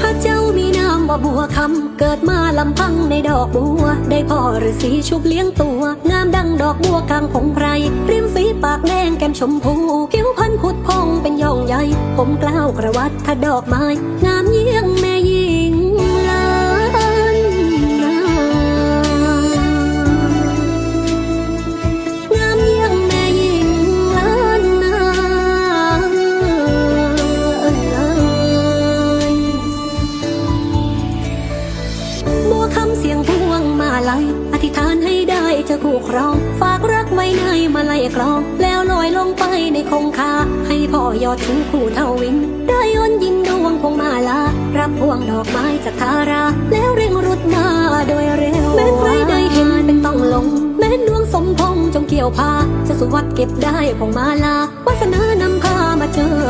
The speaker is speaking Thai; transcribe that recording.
พระเจ้ามีนามว่าบัวคำเกิดมาลำพังในดอกบัว ได้พ่อฤาษีชุบเลี้ยงตัว งามดังดอกบัวกลางผงไพรริมฝีปากแดงแก้มชมพูคิ้วพันผุดพองเป็นย่องใหญ่ ผมกล้าวกระวัดทัดดอกไม้ งามเยี่ย เสียงพวงมาลัยอธิษฐานให้ได้จะคู่ครอง ฝากรักไว้ในมาลัยกลอง แล้วลอยลงไปในคงคา ให้พ่อยอดถึงคู่เท่าวิน ได้ยนยินดวงพวงมาลา รับพวงดอกไม้จากทารา แล้วเร่งรุดมาโดยเร็ว แม้ใครได้เห็นเป็นต้องลง แม้ดวงสมพงจงเกี่ยวพา จะสุวัดเก็บได้พวงมาลาวาสนา